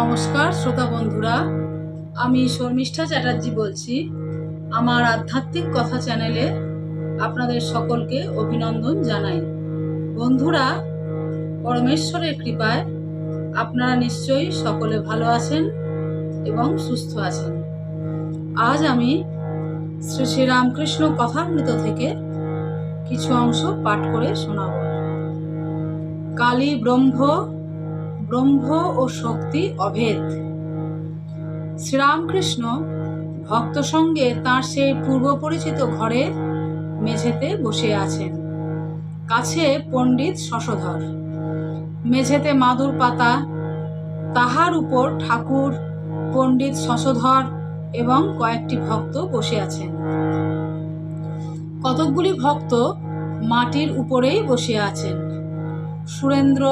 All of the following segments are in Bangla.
নমস্কার, শ্রোতা বন্ধুরা। আমি শর্মিষ্ঠা চ্যাটার্জি বলছি। আমার আধ্যাত্মিক কথা চ্যানেলে আপনাদের সকলকে অভিনন্দন জানাই। বন্ধুরা, পরমেশ্বরের কৃপায় আপনারা নিশ্চয়ই সকলে ভালো আছেন এবং সুস্থ আছেন। আজ আমি শ্রী শ্রী রামকৃষ্ণ কথামৃত থেকে কিছু অংশ পাঠ করে শোনাব। কালী ব্রহ্ম ব্রহ্ম ও শক্তি অভেদ। শ্রীরামকৃষ্ণ ভক্ত সঙ্গে তাঁর সেই পূর্ব পরিচিত ঘরে মেঝেতে বসে আছেন। কাছে পণ্ডিত শশধর। মেঝেতে মাদুর পাতা, তাহার উপর ঠাকুর, পণ্ডিত শশধর এবং কয়েকটি ভক্ত বসে আছেন। কতকগুলি ভক্ত মাটির উপরেই বসে আছেন। সুরেন্দ্র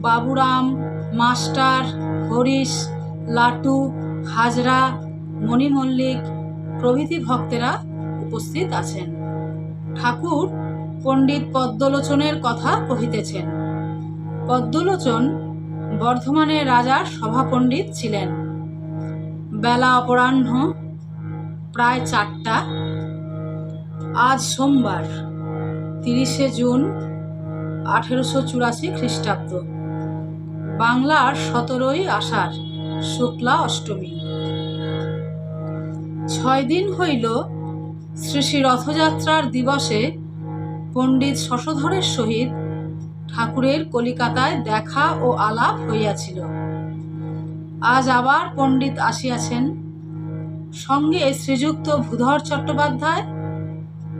বাবুরাম, মাস্টার, হরিশ, লাটু, হাজরা, মণি মল্লিক প্রভৃতি ভক্তেরা উপস্থিত আছেন। ঠাকুর পণ্ডিত পদ্মলোচনের কথা কহিতেছেন। পদ্মলোচন বর্ধমানের রাজার সভাপণ্ডিত ছিলেন। বেলা অপরাহ্ন প্রায় চারটা। আজ সোমবার, তিরিশে জুন, আঠেরোশো চুরাশি খ্রিস্টাব্দ। বাংলার সতেরোই আষাঢ়, শুক্লা অষ্টমী। ছয় দিন হইল শ্রী শ্রী রথযাত্রার দিবসে পণ্ডিত শশধরের সহিত ঠাকুরের কলিকাতায় দেখা ও আলাপ হইয়াছিল। আজ আবার পণ্ডিত আসিয়াছেন। সঙ্গে শ্রীযুক্ত ভূধর চট্টোপাধ্যায়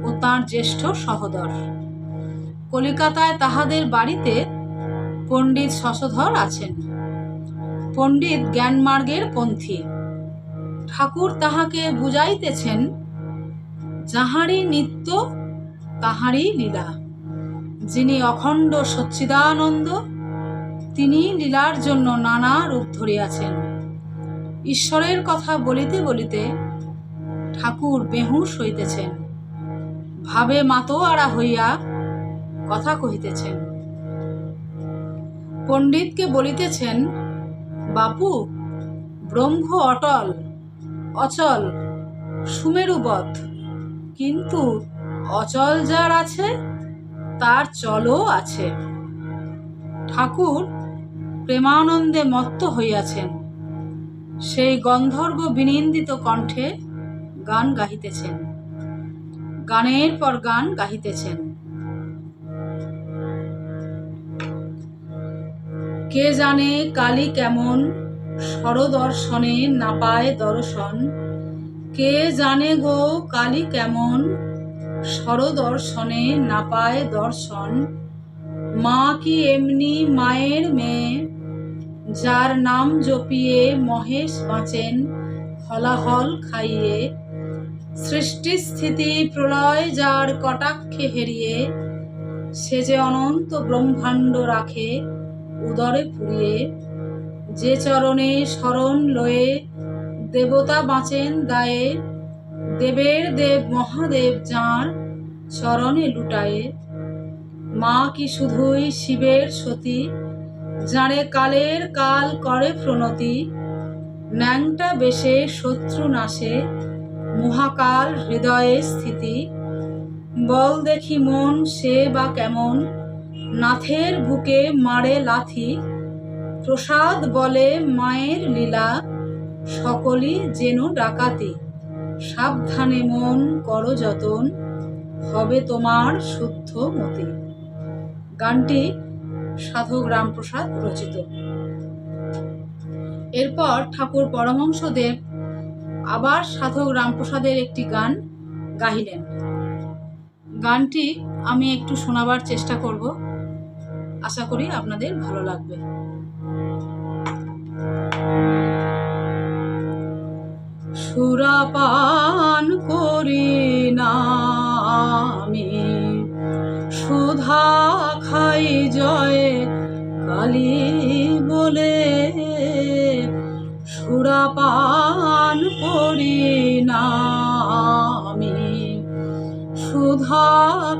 ও তাঁর জ্যেষ্ঠ সহোদর। কলিকাতায় তাহাদের বাড়িতে পণ্ডিত শশধর আছেন। পণ্ডিত জ্ঞানমার্গের পন্থী। ঠাকুর তাহাকে বুঝাইতেছেন, যাহারই নিত্য, তাহারই লীলা। যিনি অখণ্ড সচ্চিদানন্দ, তিনি লীলার জন্য নানা রূপ ধরিয়াছেন। ঈশ্বরের কথা বলিতে বলিতে ঠাকুর বেহুশ হইতেছেন। ভাবে মাতোয়ারা হইয়া কথা কহিতেছেন। পণ্ডিতকে বলিতেছেন, বাপু, ব্রহ্ম অটল, অচল, সুমেরুবৎ। কিন্তু অচল যার আছে, তার চলও আছে। ঠাকুর প্রেমানন্দে মত্ত হইয়াছেন। সেই গন্ধর্ব বিনিন্দিত কণ্ঠে গান গাহিতেছেন। গানের পর গান গাহিতেছেন। কে জানে কালী কেমন সরদর্শনে না পায় দর্শন? কে জানে গো কালী কেমন সরদর্শনে না পায় দর্শন? মা কি এমনি মায়ের মেয়ে? যার নাম জপিয়ে মহেশ বাঁচেন হলাহল খাইয়ে। সৃষ্টি স্থিতি প্রলয় যার কটাক্ষে হেরিয়ে, সে যে অনন্ত ব্রহ্মাণ্ড রাখে উদরে পুড়িয়ে যে চরণে শরণ লয়ে দেবতা বাঁচেন দায়ে, দেবের দেব মহাদেব যাঁর চরণে লুটায়ে। মা কি শুধুই শিবের সতী, যাঁরে কালের কাল করে প্রণতি, ন্যাংটা বেশে শত্রু নাশে, মহাকাল হৃদয়ে স্থিতি। বল দেখি মন সে বা কেমন নাথের বুকে মারে লাথি, প্রসাদ বলে মায়ের লীলা, সকলই যেন ডাকাতি। সাবধানে মন করো যতন, হবে তোমার শুদ্ধ মতি। গানটি সাধক রামপ্রসাদ রচিত। এরপর ঠাকুর পরমহংসদেব আবার সাধক রামপ্রসাদের একটি গান গাহিলেন। গানটি আমি একটু শোনাবার চেষ্টা করব। আশা করি আপনাদের ভালো লাগবে। সুরাপান করি না আমি, সুধা খাই জয় কালী বলে। সুরাপান করি না আমি, সুধা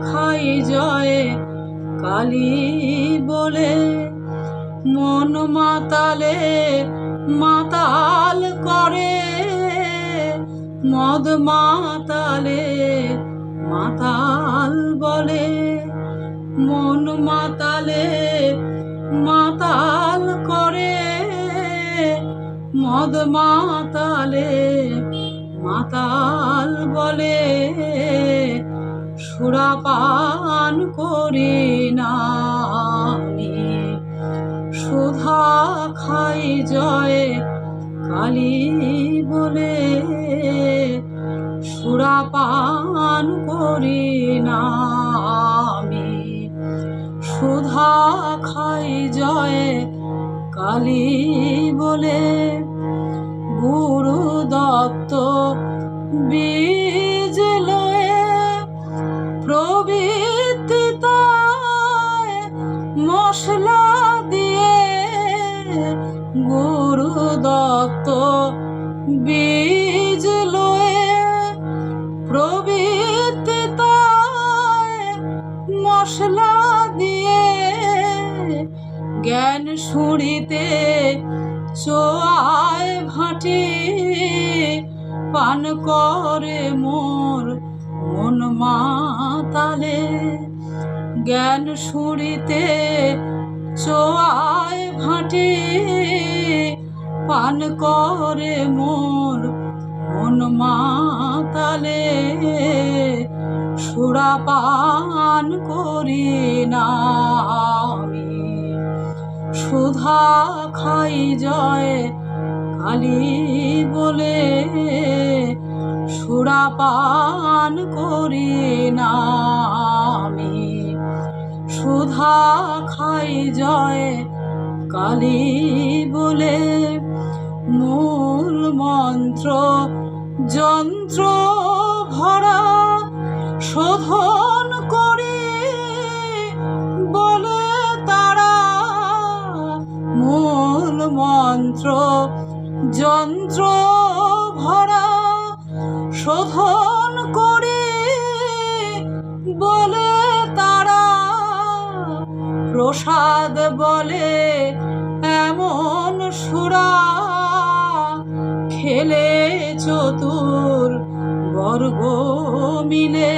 খাই জয় কালী বলে, মন মাতালে মাতাল করে। মদ মাতালে মাতাল বলে, মন মাতালে মাতাল করে। মদ মাতালে মাতাল বলে সুরাপান করি না আমি সুধা খাই জয় কালী বলে। সুরাপান করি না আমি সুধা খাই জয় কালী বলে। গুরু দত্ত বীজ বীজ লয়ে প্রবৃত্তি মশলা দিয়ে জ্ঞান শুঁড়িতে চোয়ায় ভাটি পান করে মোর মন মাতালে। জ্ঞান শুঁড়িতে চোয়ায় পান করে মোর মন মাতালে। সুরা পান করি না আমি। সুধা খাই জয় কালী বলে। সুরা পান করি না আমি। সুধা খাই জয় কালী বলে। মূল মন্ত্র, যন্ত্র ভরা শোধন করি বলে তারা। মূল মন্ত্র, যন্ত্র ভরা শোধন করি বলে তারা। প্রসাদ বলে এমন সুরা খেলে চতুর বর্গ মিলে।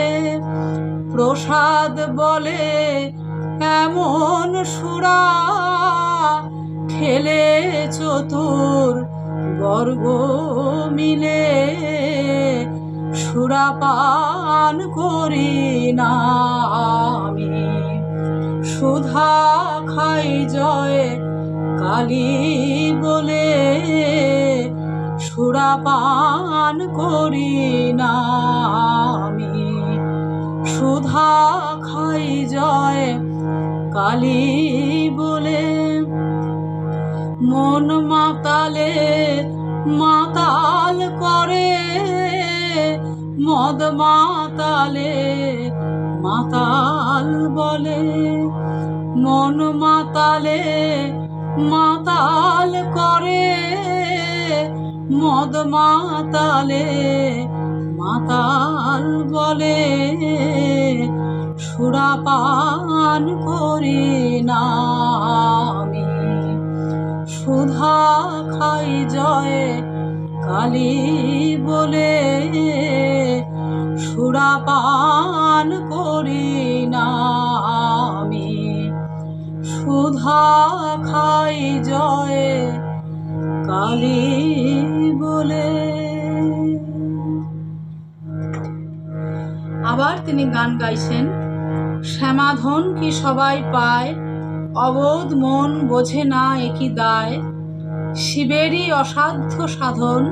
প্রসাদ বলে এমন সুরা? খেলে চতুর বর্গ মিলে। সুরা পান করি না আমি। সুধা খাই জয় কালী সুরা পান করি না আমি। সুধা খাই জয় কালী বলে। মন মাতালে মাতাল করে। মদ মাতালে মাতাল বলে। মন মাতালে মাতাল করে। মদ মাতালে মাতাল বলে, সুরা পান করি না আমি। সুধা খাই জয় কালী বলে, সুরা পান করি না আমি। সুধা খাই জয় কালী বলে। আবার তিনি গান গাইছেন, শ্যামাধন কি সবাই পায়? অবোধ মন বোঝে না একই দায়? শিবেরই অসাধ্য সাধন,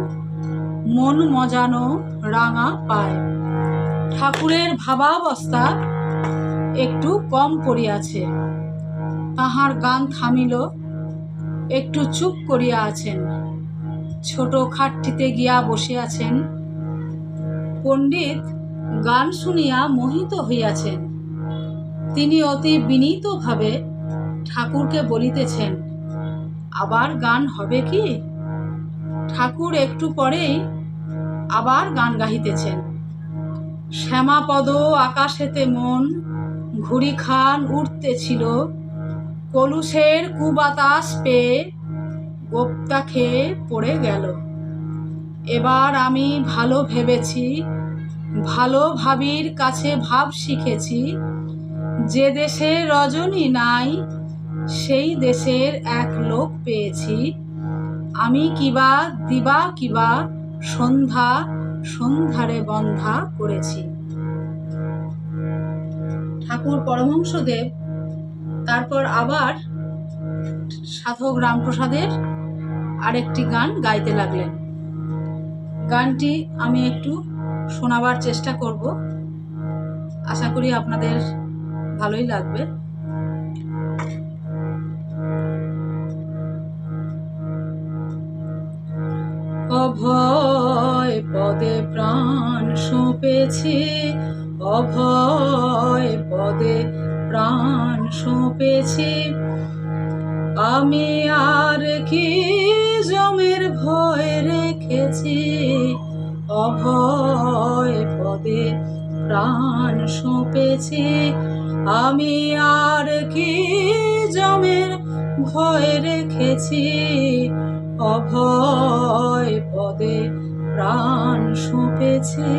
মন মজানো রাঙা পায়। ঠাকুরের ভাবাবস্থা একটু কম পড়িয়াছে। তাহার গান থামিল একটু চুপ করিয়া আছেন। ছোট খাটটিতে গিয়া বসে আছেন। পণ্ডিত গান শুনিয়া মোহিত হইয়াছেন। তিনি অতি বিনীতভাবে ঠাকুরকে বলিতেছেন, আবার গান হবে কি? ঠাকুর একটু পরেই আবার গান গাহিতেছেন। শ্যামাপদ আকাশেতে মন ঘুড়ি খান উঠতেছিল কলুষের কুবাতাস পেয়ে গোপ্তা খেয়ে পড়ে গেল। এবার আমি ভালো ভেবেছি, ভালো ভাবির কাছে ভাব শিখেছি যে দেশে রজনী নাই, সেই দেশের এক লোক পেয়েছি। আমি কিবা দিবা কিবা সন্ধ্যা, সন্ধ্যারে বন্ধা করেছি। ঠাকুর পরমহংসদেব তারপর আবার সাধক রামপ্রসাদের আরেকটি গান গাইতে লাগলেন। গানটি আমি একটু শোনাবার চেষ্টা করব। আশা করি আপনাদের ভালোই লাগবে। অভয় পদে প্রাণ সঁপেছি, অভয় পদে প্রাণ সঁপেছি আমি আর কি জমের ভয় রেখেছি? অভয় পদে প্রাণ সঁপেছি আমি আর কি জমের ভয় রেখেছি? অভয় পদে প্রাণ সঁপেছি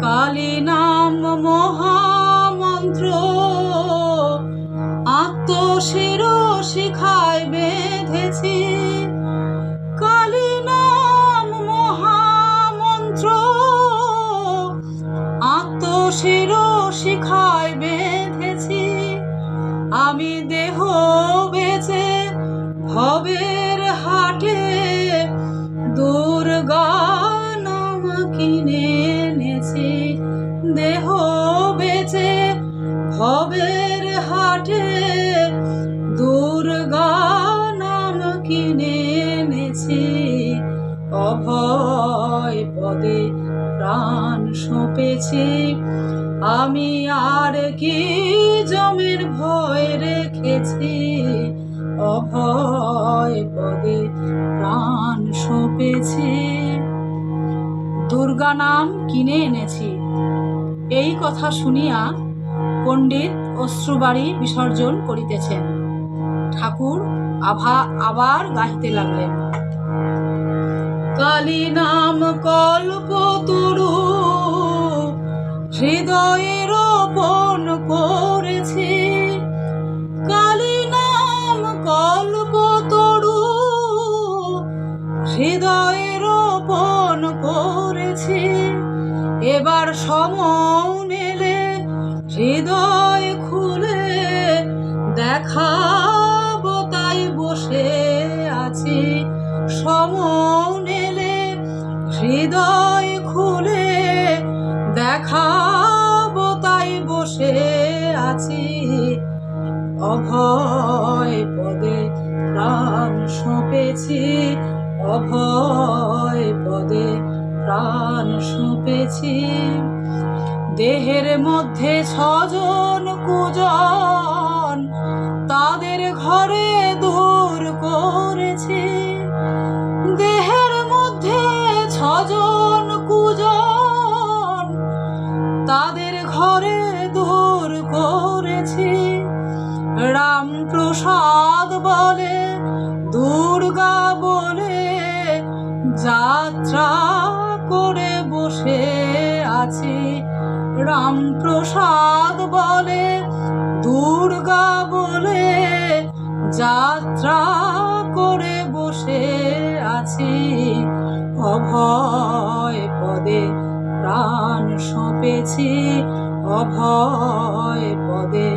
কালী নাম মহামন্ত্র আত্মশির অভয় পদে প্রাণ সঁপেছি। আমি আর কি জমের ভয় রেখেছি? অভয় পদে প্রাণ সঁপেছি। দুর্গা নাম কিনে এনেছি। এই কথা শুনিয়া পণ্ডিত অশ্রুবাড়ি বিসর্জন করিতেছেন। ঠাকুর আভা আবার গাহিতে লাগলেন। কালী নাম কল্প তরু হৃদয়ে রোপণ করেছি। কালী নাম কল্প তরু হৃদয়ে রোপণ করেছি। এবার সময় এলে হৃদয় খুলে দেখাবো অভয় পদে প্রাণ সঁপেছি, অভয় পদে প্রাণ সঁপেছি। দেহের মধ্যে ছজন কুজন, তাদের ঘরে দূর করেছি। রামপ্রসাদ বলে, দুর্গা বলে, যাত্রা করে বসে আছি। রামপ্রসাদ বলে, দুর্গা বলে, যাত্রা করে বসে আছি। অভয় পদে প্রাণ সঁপেছি, অভয় পদে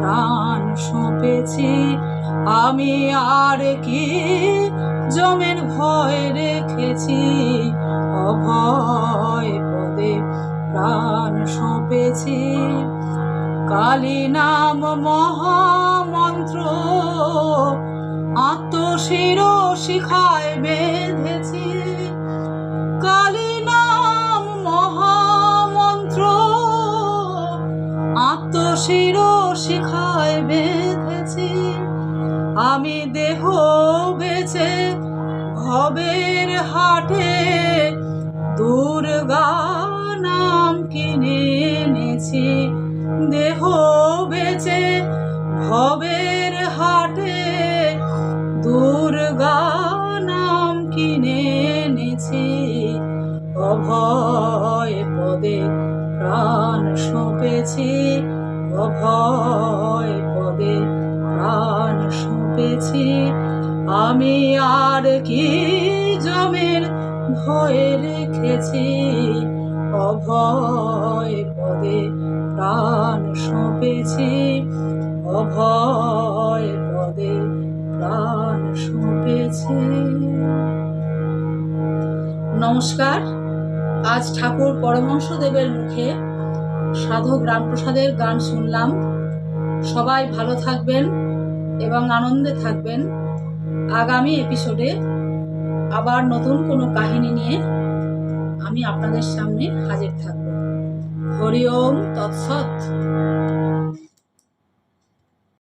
প্রাণ সঁপেছি। আমি আর কি জমের ভয় রেখেছি? অভয় পদে প্রাণ সঁপেছি। কালী নাম মহামন্ত্র আত্মশির শিখায় বেঁধেছি। আমি দেহ বেছে ভবের হাটে দুর্গা নাম কিনে এনেছি। দেহ বেছে ভবের হাটে দুর্গা নাম কিনে এনেছি। অভয় পদে প্রাণ সঁপেছি, অভয় সঁপেছি আমি আর কি জমের ভয়ে রেখেছি? অভয় পদে প্রাণ সঁপেছি। অভয় পদে প্রাণ সঁপেছি। নমস্কার। আজ ঠাকুর পরমহংসদেবের মুখে সাধক রামপ্রসাদের গান শুনলাম। সবাই ভালো থাকবেন। এবং আনন্দে থাকবেন। আগামী এপিসোডে আবার নতুন কোনো কাহিনী নিয়ে আমি আপনাদের সামনে হাজির থাকব। হরি ওম, তৎসৎ।